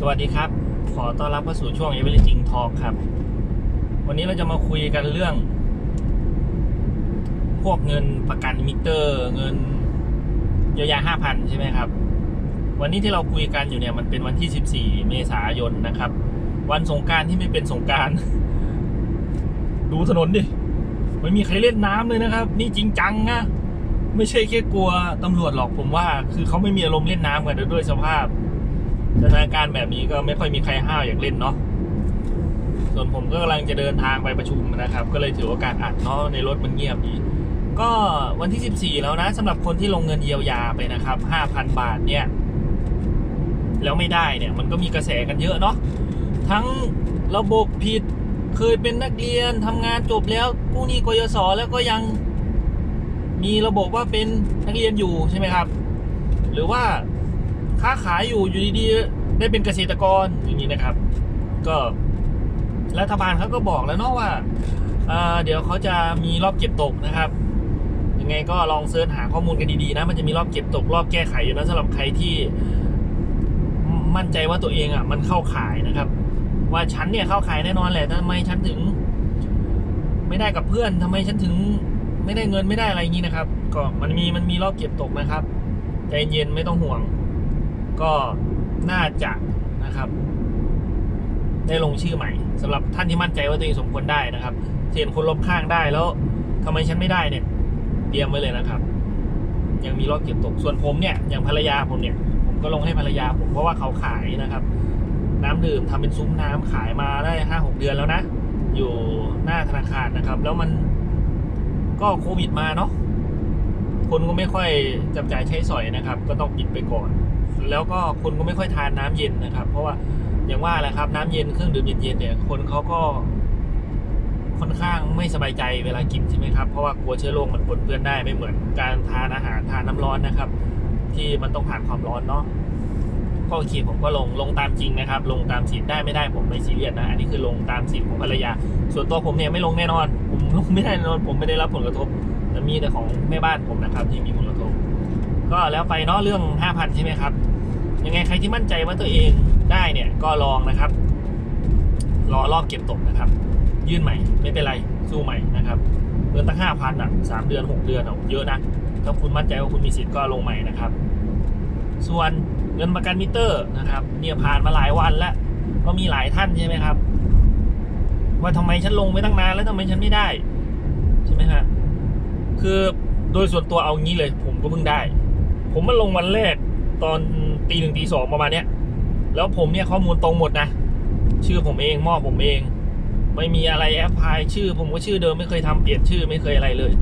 สวัสดีครับ ขอต้อนรับเข้าสู่ช่วง Everything Talk ครับ วันนี้เราจะมาคุยกันเรื่อง พวกเงินประกันมิเตอร์ เงินเยียวยาห้าพันใช่ไหมครับ วันนี้ที่เราคุยกันอยู่เนี่ยมันเป็นวันที่ 14 เมษายนนะครับ วันสงการที่ไม่เป็นสงการ ดูถนนดิ ไม่มีใครเล่นน้ำเลยนะครับ นี่จริงจังนะไม่ใช่แค่กลัวตำรวจหรอกผมว่า คือเขาไม่มีอารมณ์เล่นน้ำกันด้วยสภาพ สถานการณ์แบบนี้ก็ไม่ค่อยมีใครห้าวอยากเล่นเนาะส่วนผมก็กำลังจะเดินทางไปประชุมนะครับ ก็เลยถือโอกาสอัดเนาะในรถมันเงียบดีก็วันที่ 14 แล้วนะสำหรับคนที่ลงเงินเยียวยาไปนะครับ 5,000 บาทเนี่ย แล้วไม่ได้เนี่ย มันก็มีกระแสกันเยอะเนาะทั้งระบบผิดเคยเป็นนักเรียนทำงานจบแล้วกู้หนี้กยศแล้วก็ยังมีระบบว่าเป็นนักเรียนอยู่ใช่ไหมครับ หรือว่า ค้าขายอยู่อยู่ดีๆได้เป็นเกษตรกรอย่างนี้นะครับ ก็รัฐบาลเขาก็บอกแล้วเนาะว่าเเดี๋ยวเขาจะมีรอบเก็บตกนะครับยังไงก็ลองเสิร์ชหาข้อมูลกันดีๆนะ มันจะมีรอบเก็บตกรอบแก้ไขอยู่นะสำหรับใครที่ มั่นใจว่าตัวเองอะ มันเข้าขายนะครับ ว่าฉันเนี่ยเข้าขายแน่นอนแหละทำไมฉันถึง ไม่ได้กับเพื่อนทำไมฉันถึง ไม่ได้เงินไม่ได้อะไรอย่างนี้นะครับ ก็มันมีมันมีรอบเก็บตกนะครับใจเย็นไม่ต้องห่วง ก็น่าจะนะครับ ได้ลงชื่อใหม่สำหรับท่านที่มั่นใจว่าตัวเองสมควรได้นะครับเห็นคนรอบข้างได้แล้วทำไมฉันไม่ได้เนี่ย เตรียมไว้เลยนะครับ ยังมีรอบเก็บตกส่วนผมเนี่ยอย่างภรรยาผมเนี่ย ผมก็ลงให้ภรรยาผมเพราะว่าเขาขายนะครับ น้ำดื่มทำเป็นซุ้มน้ำขายมาได้ห้าหกเดือนแล้วนะอยู่หน้าธนาคารนะครับ แล้วมันก็โควิดมาเนาะคนก็ไม่ค่อยจับจ่ายใช้สอยนะครับ ก็ต้องปิดไปก่อน แล้วก็คนก็ไม่ค่อยทานน้ำเย็นนะครับ เพราะว่าอย่างว่าแหละครับน้ำเย็นเครื่องดื่มเย็นๆเนี่ย คนเขาก็ค่อนข้างไม่สบายใจเวลากินใช่ไหมครับ เพราะว่ากลัวเชื้อโรคมันปนเปื้อนได้ไม่เหมือนการทานอาหารทานน้ำร้อนนะครับ ที่มันต้องผ่านความร้อนเนาะก็โอเคผมก็ลงลงตามจริงนะครับ ลงตามสิทธิ์ได้ไม่ได้ผมไม่ซีเรียสนะ อันนี้คือลงตามสิทธิ์ของภรรยา ส่วนตัวผมเนี่ยไม่ลงแน่นอน ผมลงไม่ได้แน่นอน ผมไม่ได้รับผลกระทบแต่มีแต่ของแม่บ้านผมนะครับ ที่มีผลกระทบ ก็แล้วไปเนาะเรื่อง 5,000 ใช่ไหมครับ ยังไงใครที่มั่นใจว่าตัวเองได้เนี่ยก็ลองนะครับ รอรอบเก็บตกนะครับ ยื่นใหม่ไม่เป็นไรสู้ใหม่นะครับเงินตั้ง5,000อะสามเดือน6เดือนอะเยอะนะถ้าคุณมั่นใจว่าคุณมีสิทธิ์ก็ลงใหม่นะครับ ส่วนเงินประกันมิเตอร์นะครับ เนี่ยผ่านมาหลายวันแล้ว ก็มีหลายท่านใช่ไหมครับ ว่าทำไมฉันลงไม่ตั้งนานแล้วทำไมฉันไม่ได้ ใช่ไหมฮะคือโดยส่วนตัวเอางี้เลย ผมก็เพิ่งได้ ผมมาลงวันแรกตอนตีหนึ่งตีสองประมาณเนี้ย แล้วผมเนี่ยข้อมูลตรงหมดนะ ชื่อผมเองมอบผมเอง ไม่มีอะไรแอปพลายชื่อ ผมก็ชื่อเดิมไม่เคยทำเปลี่ยนชื่อไม่เคยอะไรเลย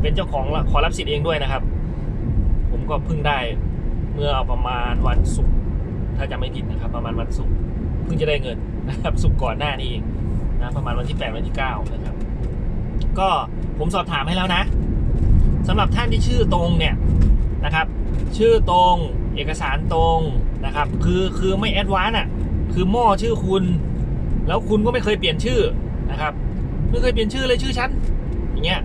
เป็นเจ้าของขอรับสิทธิ์เองด้วยนะครับ ผมก็เพิ่งได้เมื่อประมาณวันศุกร์ถ้าจำไม่ผิดนะครับ ประมาณวันศุกร์เพิ่งจะได้เงินนะครับศุกร์ก่อนหน้านี้เองนะประมาณวันที่แปดวันที่เก้านะครับ ก็ผมสอบถามให้แล้วนะสำหรับท่านที่ชื่อตรงเนี่ยนะครับ ชื่อตรงเอกสารตรงนะครับ คือคือไม่แอดวานอะ คือหม้อชื่อคุณ แล้วคุณก็ไม่เคยเปลี่ยนชื่อนะครับไม่เคยเปลี่ยนชื่อเลยชื่อฉันอย่างเงี้ย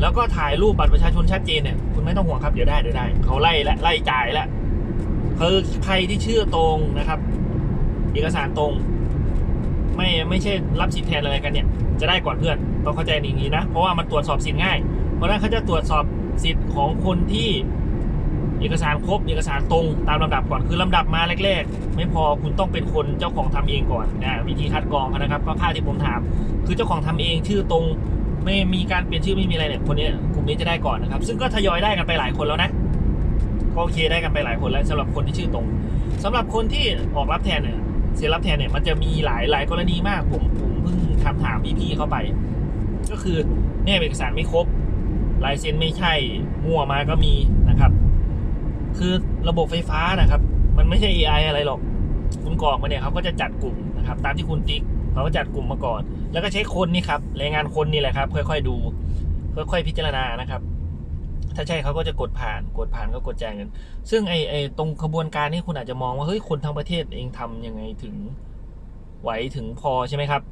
แล้วก็ถ่ายรูปบัตรประชาชนชัดเจนเนี่ยคุณไม่ต้องห่วงครับเดี๋ยวได้เดี๋ยวได้เขาไล่และไล่จ่ายแล้วคือใครที่ชื่อตรงนะครับ เอกสารตรง ไม่ไม่ใช่รับสิทธิ์แทนอะไรกันเนี่ย จะได้ก่อนเพื่อนต้องเข้าใจอย่างนี้นะเพราะว่ามันตรวจสอบสิทธิ์ง่าย เพราะนั้นเขาจะตรวจสอบสิทธิ์ของคนที่ เอกสารครบเอกสารตรงตามลำดับก่อนคือลำดับมาแรกๆ ไม่พอคุณต้องเป็นคนเจ้าของทำเองก่อนนะวิธีคัดกรองนะครับก็ค่าที่ผมถาม คือเจ้าของทำเองชื่อตรงไม่มีการเปลี่ยนชื่อไม่มีอะไรเนี่ยคนนี้กลุ่มนี้จะได้ก่อนนะครับ ซึ่งก็ทยอยได้กันไปหลายคนแล้วนะก็โอเคได้กันไปหลายคนแล้วสำหรับคนที่ชื่อตรงสำหรับคนที่ออกรับแทนเนี่ยเสียรับแทนเนี่ยมันจะมีหลายหลายกรณีมากผมผมเพิ่งทำถามพี่ๆเข้าไป ก็คือเนี่ยเอกสารไม่ครบลายเซ็นไม่ใช่มั่วมาก็มีนะครับ คือระบบไฟฟ้านะครับ มันไม่ใช่ AI อะไรหรอก คุณกรอกมาเนี่ยเขาก็จะจัดกลุ่มนะครับ ตามที่คุณติ๊กเขาก็จัดกลุ่มมาก่อน แล้วก็ใช้คนนี่ครับแรงงานคนนี่แหละครับ ค่อยๆดู ค่อยๆพิจารณานะครับ ถ้าใช่เขาก็จะกดผ่าน กดผ่านก็กดแจ้งเงินซึ่งไอไอตรงขบวนการนี้คุณอาจจะมองว่าเฮ้ยคนทั้งประเทศเองทำยังไงถึงไหวถึงพอใช่ไหมครับ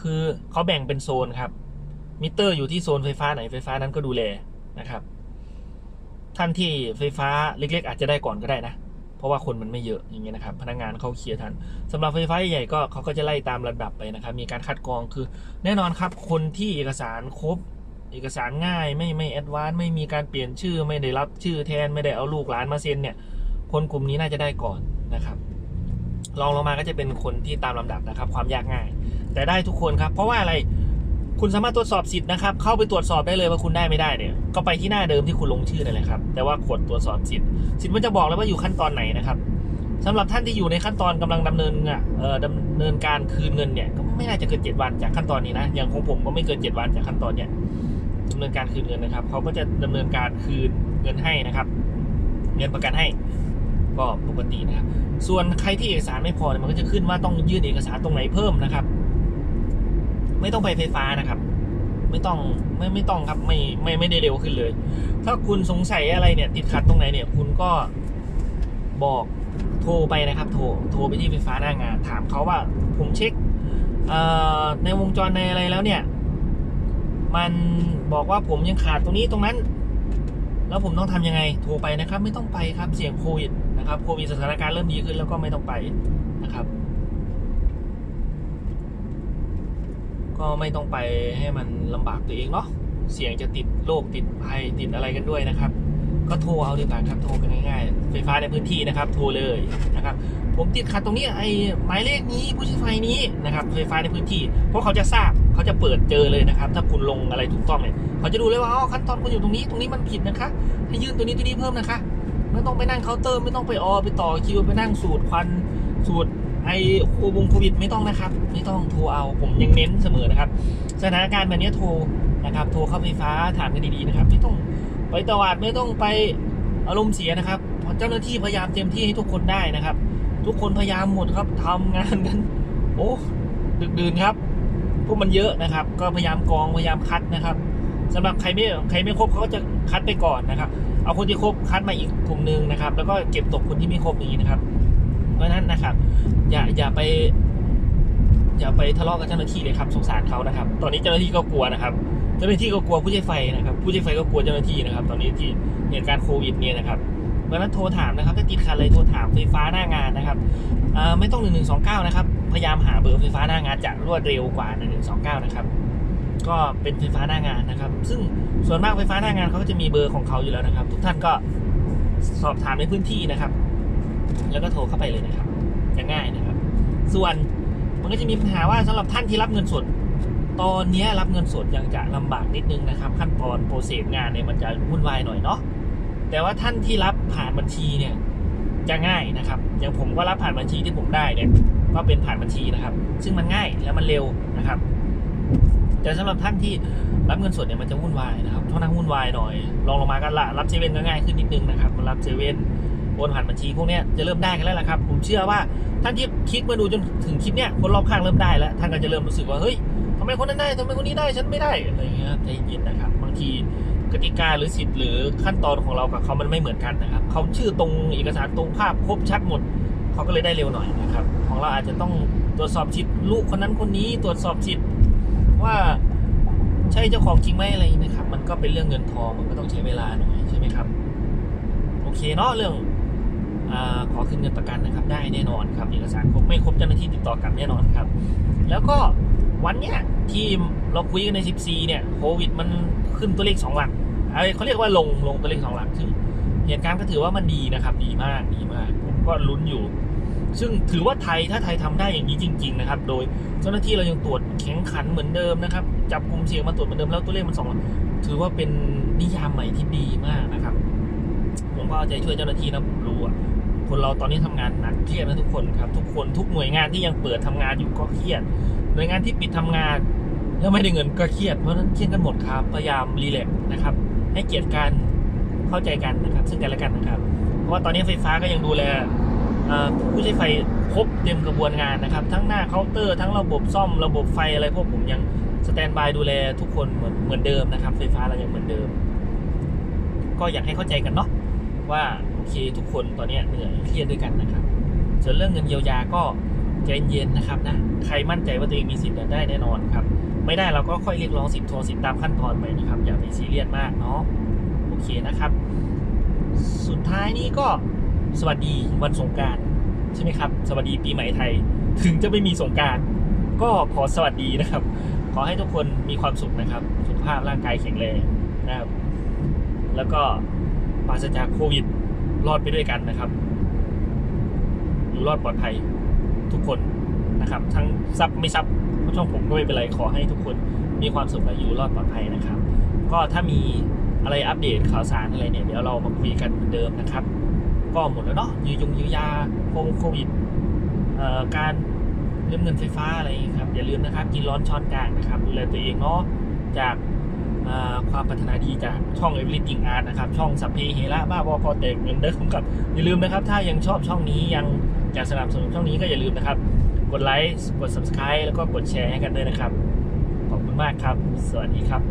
คือเขาแบ่งเป็นโซนครับ มิเตอร์อยู่ที่โซนไฟฟ้าไหนไฟฟ้านั้นก็ดูแลนะครับ ท่านที่ไฟฟ้าเล็ก ๆ อาจจะได้ก่อนก็ได้นะ เพราะว่าคนมันไม่เยอะอย่างเงี้ยนะครับ พนักงานเขาเคลียร์ทันสำหรับไฟฟ้าใหญ่ก็เขาก็จะไล่ตามระดับไปนะครับ มีการคัดกรองคือ แน่นอนครับ คนที่เอกสารครบ เอกสารง่ายไม่ไม่แอดวานซ์ไม่มีการเปลี่ยนชื่อไม่ได้รับชื่อแทนไม่ได้เอาลูกหลานมาเซ็นเนี่ย คนกลุ่มนี้น่าจะได้ก่อนนะครับรองลงมาก็จะเป็นคนที่ตามลำดับนะครับ ความยากง่าย แต่ได้ทุกคนครับ เพราะว่าอะไร คุณสามารถตรวจสอบสิทธิ์นะครับ เข้าไปตรวจสอบได้เลยว่าคุณได้ไม่ได้เนี่ย ก็ไปที่หน้าเดิมที่คุณลงชื่อนั่นแหละครับ แต่ว่ากดตรวจสอบสิทธิ์ สิทธิ์มันจะบอกเลยว่าอยู่ขั้นตอนไหนนะครับสำหรับท่านที่อยู่ในขั้นตอนกำลังดำเนินอะเอ่อดำเนินการคืนเงินเนี่ยก็ไม่น่าจะเกิน7วันจากขั้นตอนนี้นะ อย่างของผมก็ไม่เกิน7วันจากขั้นตอนเนี่ยดำเนินการคืนเงินนะครับ เขาก็จะดำเนินการคืนเงินให้นะครับ เงินประกันให้ก็ปกตินะครับ ส่วนใครที่เอกสารไม่พอเนี่ยมันก็จะขึ้นว่าต้องยื่นเอกสารตรงไหนเพิ่มนะครับ ไม่ต้องไปไฟฟ้านะครับ ไม่ต้องไม่ไม่ต้องครับไม่ไม่ไม่ได้เร็วขึ้นเลย ถ้าคุณสงสัยอะไรเนี่ย ติดขัดตรงไหนเนี่ย คุณก็บอกโทรไปนะครับ โทรโทรไปที่ไฟฟ้าหน้างาน ถามเขาว่าผมเช็คในวงจรในอะไรแล้วเนี่ย มันบอกว่าผมยังขาดตรงนี้ตรงนั้น แล้วผมต้องทำยังไงโทรไปนะครับ ไม่ต้องไปครับเสี่ยงโควิดนะครับโควิดสถานการณ์เริ่มดีขึ้นแล้วก็ไม่ต้องไปนะครับ ก็ไม่ต้องไปให้มันลำบากตัวเองเนาะเสี่ยงจะติดโรคติดภัยติดอะไรกันด้วยนะครับ ก็โทรเอาดีกว่าครับโทรกันง่ายๆไฟฟ้าในพื้นที่นะครับ โทรเลยนะครับ ผมติดขัดตรงนี้ไอ้หมายเลขนี้ผู้ใช้ไฟนี้นะครับไฟฟ้าในพื้นที่ เพราะเขาจะทราบเขาจะเปิดเจอเลยนะครับ ถ้าคุณลงอะไรถูกต้องเนี่ยเขาจะดูเลยว่าอ๋อขั้นตอนคุณอยู่ตรงนี้ตรงนี้มันผิดนะคะให้ยื่นตัวนี้ตัวนี้เพิ่มนะคะไม่ต้องไปนั่งเคาน์เตอร์ไม่ต้องไปออไปต่อคิวไปนั่งสูตรควันสูตร ไอโควงโควิดไม่ต้องนะครับ ไม่ต้องโทรเอาผมยังเน้นเสมอนะครับ สถานการณ์แบบนี้โทรนะครับ โทรเข้าไฟฟ้าถามกันดีๆนะครับ ไม่ต้องไปตวาดไม่ต้องไปอารมณ์เสียนะครับเจ้าหน้าที่พยายามเต็มที่ให้ทุกคนได้นะครับ ทุกคนพยายามหมดครับทำงานกัน โอ้ดึกดื่นครับพวกมันเยอะนะครับ ก็พยายามกองพยายามคัดนะครับสำหรับใครไม่ใครไม่ครบเขาก็จะคัดไปก่อนนะครับ เอาคนที่ครบคัดมาอีกกลุ่มหนึ่งนะครับ แล้วก็เก็บตกคนที่ไม่ครบอย่างนี้นะครับ เพราะนั้นนะครับ อย่าอย่าไป อย่าไปทะเลาะกับเจ้าหน้าที่เลยครับสงสารเขานะครับ ตอนนี้เจ้าหน้าที่ก็กลัวนะครับ เจ้าหน้าที่ก็กลัวผู้ใช้ไฟนะครับ ผู้ใช้ไฟก็กลัวเจ้าหน้าที่นะครับ ตอนนี้ที่เหตุการณ์โควิดเนี่ยนะครับเพราะนั้นโทรถามนะครับ ถ้าติดขัดอะไรโทรถามไฟฟ้าหน้างานนะครับอ่าไม่ต้อง 1129 นะครับ พยายามหาเบอร์ไฟฟ้าหน้างานจะรวดเร็วกว่า 1129 นะครับ ก็เป็นไฟฟ้าหน้างานนะครับ ซึ่งส่วนมากไฟฟ้าหน้างานเขาก็จะมีเบอร์ของเขาอยู่แล้วนะครับ ทุกท่านก็สอบถามในพื้นที่นะครับ แล้วก็โทรเข้าไปเลยนะครับจะง่ายนะครับ ส่วนมันก็จะมีปัญหาว่าสำหรับท่านที่รับเงินสด ตอนนี้รับเงินสดยังจะลำบากนิดนึงนะครับ ขั้นตอนโปรเซสงานเนี่ยมันจะวุ่นวายหน่อยเนาะแต่ว่าท่านที่รับผ่านบัญชีเนี่ยจะง่ายนะครับ อย่างผมก็รับผ่านบัญชีที่ผมได้เนี่ยก็เป็นผ่านบัญชีนะครับ ซึ่งมันง่ายแล้วมันเร็วนะครับ แต่สำหรับท่านที่รับเงินสดเนี่ยมันจะวุ่นวายนะครับท่านั้นวุ่นวายหน่อยลองลงมากันละรับเซเว่นก็ง่ายขึ้นนิดนึงนะครับรับเซเว่น โอนผ่านบัญชีพวกนี้จะเริ่มได้กันแล้วล่ะครับ ผมเชื่อว่าท่านที่คลิกมาดูจนถึงคลิปเนี้ยคนรอบข้างเริ่มได้แล้ว ท่านก็จะเริ่มรู้สึกว่าเฮ้ยทำไมคนนั้นได้ทำไมคนนี้ได้ฉันไม่ได้อะไรเงี้ยใจเย็นนะครับ บางทีกติกาหรือสิทธิ์หรือขั้นตอนของเรากับเขามันไม่เหมือนกันนะครับเขาชื่อตรงเอกสารตรงภาพครบชัดหมดเขาก็เลยได้เร็วหน่อยนะครับ ของเราอาจจะต้องตรวจสอบสิทธิ์ลูกคนนั้นคนนี้ตรวจสอบสิทธิ์ว่าใช่เจ้าของจริงไหมอะไรนะครับ มันก็เป็นเรื่องเงินทองมันก็ต้องใช้เวลาหน่อยใช่ไหมครับ โอเคเนาะเรื่อง ขอคืนเงินประกันนะครับ ได้แน่นอนครับ เอกสารครบไม่ครบเจ้าหน้าที่ติดต่อกลับแน่นอนครับ แล้วก็วันเนี้ยที่เราคุยกันใน 14 เนี่ยโควิดมันขึ้นตัวเลข 2 หลักไรเขาเรียกว่าลงลงตัวเลข 2 หลักซึ่งเหตุการณ์ก็ถือว่ามันดีนะครับ ดีมากดีมากผมก็ลุ้นอยู่ ซึ่งถือว่าไทยถ้าไทยทำได้อย่างนี้จริง ๆ นะครับ โดยเจ้าหน้าที่เรายังตรวจแข็งขันเหมือนเดิมนะครับ จับกลุ่มเสี่ยงมาตรวจเหมือนเดิมแล้วตัวเลขมันสองหลักถือว่าเป็นนิยามใหม่ที่ดีมากนะครับ ผมก็เอาใจช่วยเจ้าหน้าที่นะผมรู้อะ คนเราตอนนี้ทำงานหนักเครียดนะทุกคนครับ ทุกคนทุกหน่วยงานที่ยังเปิดทำงานอยู่ก็เครียด หน่วยงานที่ปิดทำงานแล้วไม่ได้เงินก็เครียดเพราะฉะนั้นเครียดกันหมดครับพยายามรีแลกซ์นะครับ ให้เกียรติกันเข้าใจกันนะครับ ซึ่งกันและกันนะครับ เพราะว่าตอนนี้ไฟฟ้าก็ยังดูแลผู้ใช้ไฟครบเต็มกระบวนงานนะครับ ทั้งหน้าเคาน์เตอร์ทั้งระบบซ่อมระบบไฟอะไรพวกผมยังสแตนบายดูแลทุกคนเหมือนเหมือนเดิมนะครับ ไฟฟ้าเรายังเหมือนเดิม ก็อยากให้เข้าใจกันเนาะว่า เคทุกคนตอนนี้เหนื่อยเครียดด้วยกันนะครับส่วนเรื่องเงินเยียวยาก็ใจเย็นนะครับนะใครมั่นใจว่าตัวเองมีสิทธิ์ได้แน่นอนครับ ไม่ได้เราก็ค่อยเรียกร้องสิทธิ์ทวงสิทธิ์ตามขั้นตอนไปนะครับ อย่าไปซีเรียสมากเนาะโอเคนะครับ สุดท้ายนี้ก็สวัสดีวันสงการใช่ไหมครับ สวัสดีปีใหม่ไทย ถึงจะไม่มีสงการก็ขอสวัสดีนะครับ ขอให้ทุกคนมีความสุขนะครับ สุขภาพร่างกายแข็งแรงนะครับ แล้วก็ปราศจากโควิด รอดไปด้วยกันนะครับ อยู่รอดปลอดภัยทุกคนนะครับ ทั้งซับไม่ซับช่องผมก็ไม่เป็นไรขอให้ทุกคนมีความสุขและอยู่รอดปลอดภัยนะครับ ก็ถ้ามีอะไรอัปเดตข่าวสารอะไรเนี่ยเดี๋ยวเรามาคุยกันเหมือนเดิมนะครับ ก็หมดแล้วเนาะยืยงยืยาโควิดเอ่อการเรื่องเงินไฟฟ้าอะไรอย่างนี้ครับอย่าลืมนะครับ กินร้อนช้อนกลางนะครับดูแลตัวเองเนาะจาก ความปรารถนาดีจากช่อง Everything Art นะครับ ช่องสัพเพเฮระบ้าบอพอแตกเหมือนเดิมกับ อย่าลืมนะครับ ถ้ายังชอบช่องนี้ยังอยากสนับสนุนช่องนี้ก็อย่าลืมนะครับ กดไลค์กด subscribe แล้วก็กดแชร์ให้กันด้วยนะครับ ขอบคุณมากครับ สวัสดีครับ